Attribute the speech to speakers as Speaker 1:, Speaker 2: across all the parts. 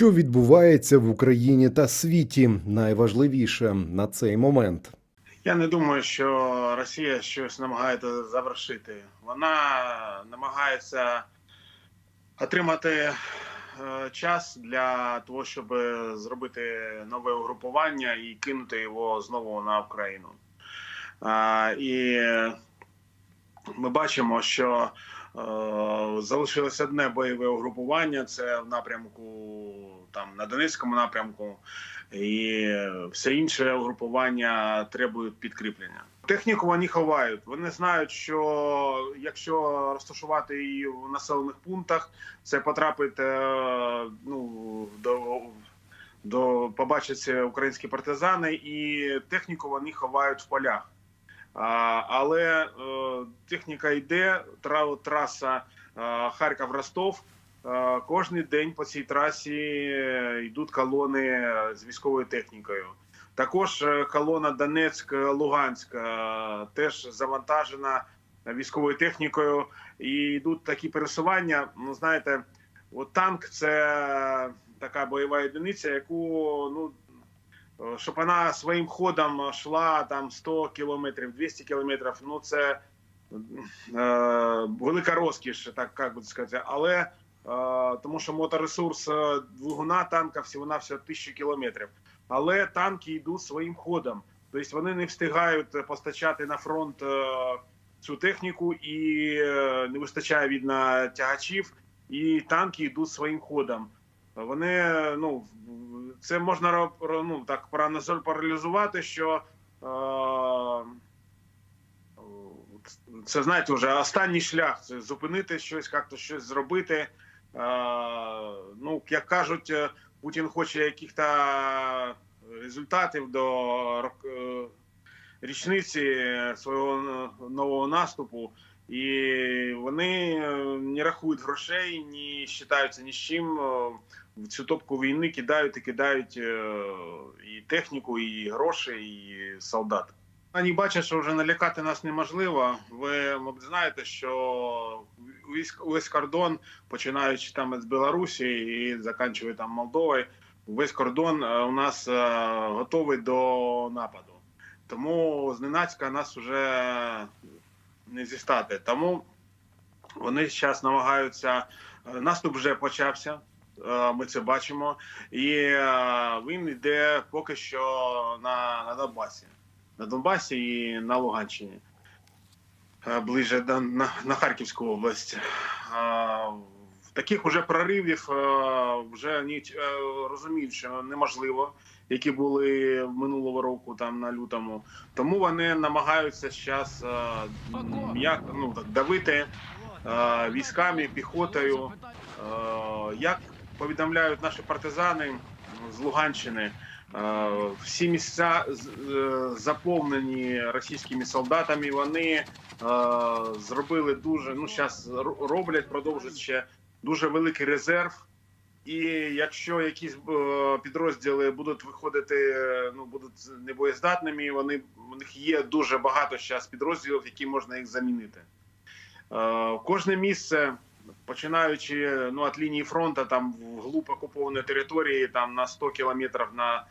Speaker 1: Що відбувається в Україні та світі? Найважливіше на цей момент.
Speaker 2: Я не думаю, що Росія щось намагається завершити. Вона намагається отримати е, час для того, щоб зробити нове угрупування і кинути його знову на Україну. А, І ми бачимо, що е, залишилось одне бойове угрупування. Це в напрямку там на Донецькому напрямку, і все інше угрупування требують підкріплення. Техніку вони ховають. Вони знають, що якщо розташувати її в населених пунктах, це потрапить е, ну, до, до побачаться українські партизани, і техніку вони ховають в полях. Але е, техніка йде, траса е, Харків-Ростов. Е, Кожний день по цій трасі йдуть колони з військовою технікою. Також колона Донецьк-Луганськ е, теж завантажена військовою технікою. І йдуть такі пересування. Ну знаєте, от танк це така бойова одиниця, яку ну Е, щоб вона своїм ходом йшла там 100 кілометрів, 200 кілометрів, ну це е, велика розкіш, так як би сказати. Але е, тому що моторесурс е, двигуна танка всього на все 1000 кілометрів. Але танки йдуть своїм ходом. Тобто вони не встигають постачати на фронт е, цю техніку і е, не вистачає видно тягачів, і танки йдуть своїм ходом. Вони ну це можна ну так паралізувати, що е, це знаєте, вже останній шлях це зупинити щось, як-то щось зробити. Е, ну як кажуть, е, Путін хоче яких-то результатів до е, річниці свого нового наступу. І вони е, не рахують грошей, не вважаються ні з чим. Е, В цю топку війни кидають і кидають е, і техніку, і гроші, і солдат. Вони бачать, що вже налякати нас неможливо. Ви мабуть, знаєте, що весь, весь кордон, починаючи там з Білорусі і закінчує там Молдовою, весь кордон у нас готовий до нападу. Тому зненацька нас вже не зістати. Тому вони зараз намагаються. е, Наступ вже почався. е, Ми це бачимо, і е, він йде поки що на, на Донбасі, на Донбасі і на Луганщині, ближе до на, на Харківську область. Е, Таких уже проривів е, вже вони е, розуміють, що неможливо, які були минулого року, там на лютому. Тому вони намагаються зараз як ну так давити е, військами, піхотою. Е, як повідомляють наші партизани з Луганщини, е, всі місця е, заповнені російськими солдатами. Вони е, зробили дуже ну зараз роблять, продовжують ще дуже великий резерв. І якщо якісь е, підрозділи будуть виходити, е, ну будуть небоєздатними, вони у них є дуже багато зараз підрозділів, які можна їх замінити. Е, Кожне місце, починаючи ну від лінії фронту, там в глуб окупованої території, там на 100 кілометрів на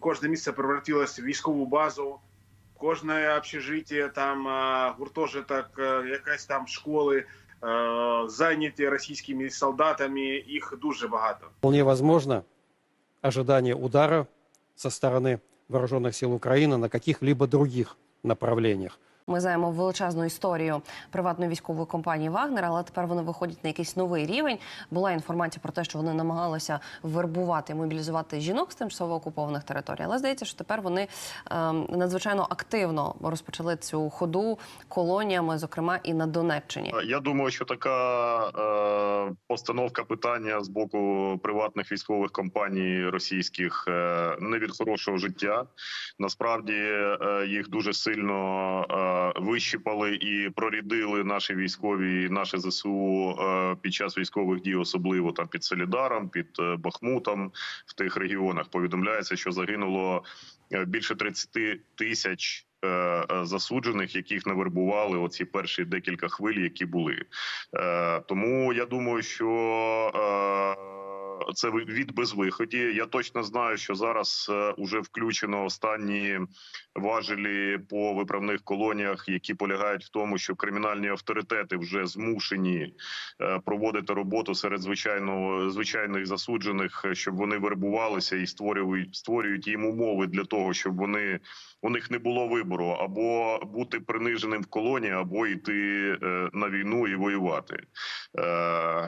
Speaker 2: кожне місце превратилось в військову базу. Кожне общежиття, там гуртожиток, якась там школи зайняті російськими солдатами. Їх дуже багато.
Speaker 3: Вполне возможно ожидание удара со стороны вооруженных сил Украины на каких-либо других направлениях.
Speaker 4: Ми знаємо величезну історію приватної військової компанії Вагнер, але тепер вони виходять на якийсь новий рівень. Була інформація про те, що вони намагалися вербувати, мобілізувати жінок з тимчасово окупованих територій. Але здається, що тепер вони ем, надзвичайно активно розпочали цю ходу колоніями, зокрема і на Донеччині.
Speaker 5: Я думаю, що така е, постановка питання з боку приватних військових компаній російських е, не від хорошого життя. Насправді е, їх дуже сильно е, вищипали і прорідили наші військові, наші зсу е, під час військових дій, особливо там під Солідаром, під е, Бахмутом в тих регіонах. Повідомляється, що загинуло е, більше 30 тисяч. е, е, Засуджених, яких навербували оці перші декілька хвиль, які були. Е, Тому я думаю, що е, це від безвиході. Я точно знаю, що зараз е, уже включено останні важелі по виправних колоніях, які полягають в тому, що кримінальні авторитети вже змушені е, проводити роботу серед звичайного звичайних засуджених, щоб вони вербувалися і створюють створюють їм умови для того, щоб вони у них не було вибору або бути приниженим в колонії, або йти е, на війну і воювати.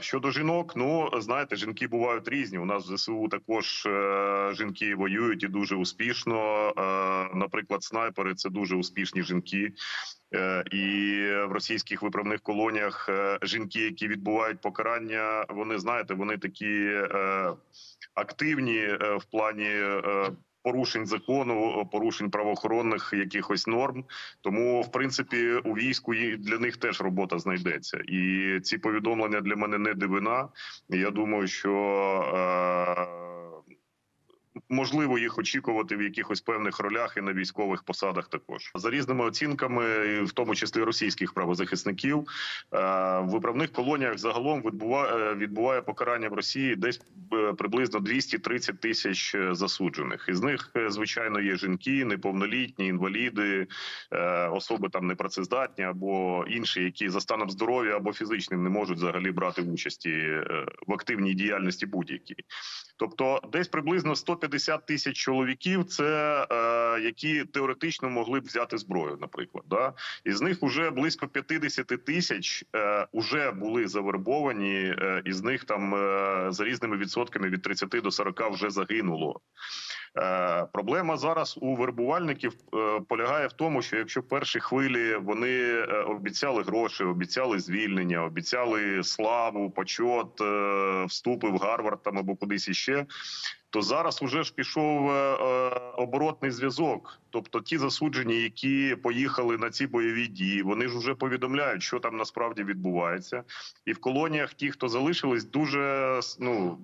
Speaker 5: Щодо жінок, ну знаєте, жінки бувають різні. У нас в ЗСУ також е, жінки воюють і дуже успішно. Е, Наприклад, снайпери це дуже успішні жінки. Е, І в російських виправних колоніях жінки, які відбувають покарання, вони знаєте, вони такі активні в плані. Порушень закону, порушень правоохоронних якихось норм, тому в принципі у війську для них теж робота знайдеться, і ці повідомлення для мене не дивина. Я думаю, що е, можливо їх очікувати в якихось певних ролях і на військових посадах. Також за різними оцінками, в тому числі російських правозахисників, е, в виправних колоніях загалом відбуває відбуває покарання в Росії десь е, приблизно 230 тисяч е, засуджених. Із них е, звичайно є жінки, неповнолітні, інваліди, е, особи там непрацездатні або інші, які за станом здоров'я або фізичним не можуть взагалі брати участі е, в активній діяльності будь-якій. Тобто, десь приблизно 150 тисяч чоловіків, це е, які теоретично могли б взяти зброю, наприклад. Да? Із них уже близько 50 тисяч е, уже були завербовані, е, із них там е, за різними відсотками від 30 до 40 вже загинуло. Е, проблема зараз у вербувальників е, полягає в тому, що якщо в перші хвилі вони е, обіцяли гроші, обіцяли звільнення, обіцяли славу, почот, е, вступи в Гарвард там або кудись іще, то зараз уже ж пішов е, е, оборотний зв'язок. Тобто ті засуджені, які поїхали на ці бойові дії, вони ж вже повідомляють, що там насправді відбувається, і в колоніях ті, хто залишились, дуже ну.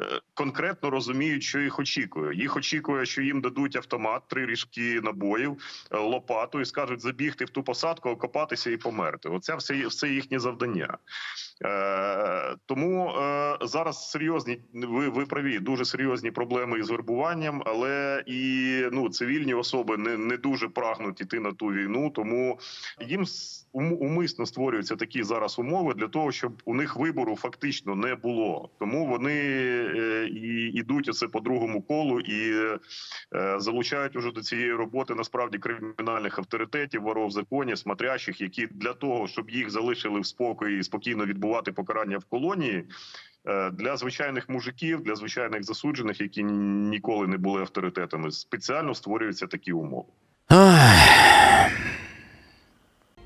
Speaker 5: Е, Конкретно розуміють, що їх очікує. Їх очікує, що їм дадуть автомат, три ріжки набоїв, е, лопату і скажуть забігти в ту посадку, окопатися і померти. Оце все, все їхнє завдання. Е, тому е, зараз серйозні ви, ви праві, дуже серйозні проблеми із вербуванням, але і ну цивільні особи не, не дуже прагнуть іти на ту війну, тому їм умисно створюються такі зараз умови для того, щоб у них вибору фактично не було. Тому вони і йдуть оце по другому колу і е, залучають уже до цієї роботи насправді кримінальних авторитетів, воров в законі, смотрящих, які для того, щоб їх залишили в спокої і спокійно відбувати покарання в колонії. е, Для звичайних мужиків, для звичайних засуджених, які ніколи не були авторитетами, спеціально створюються такі умови.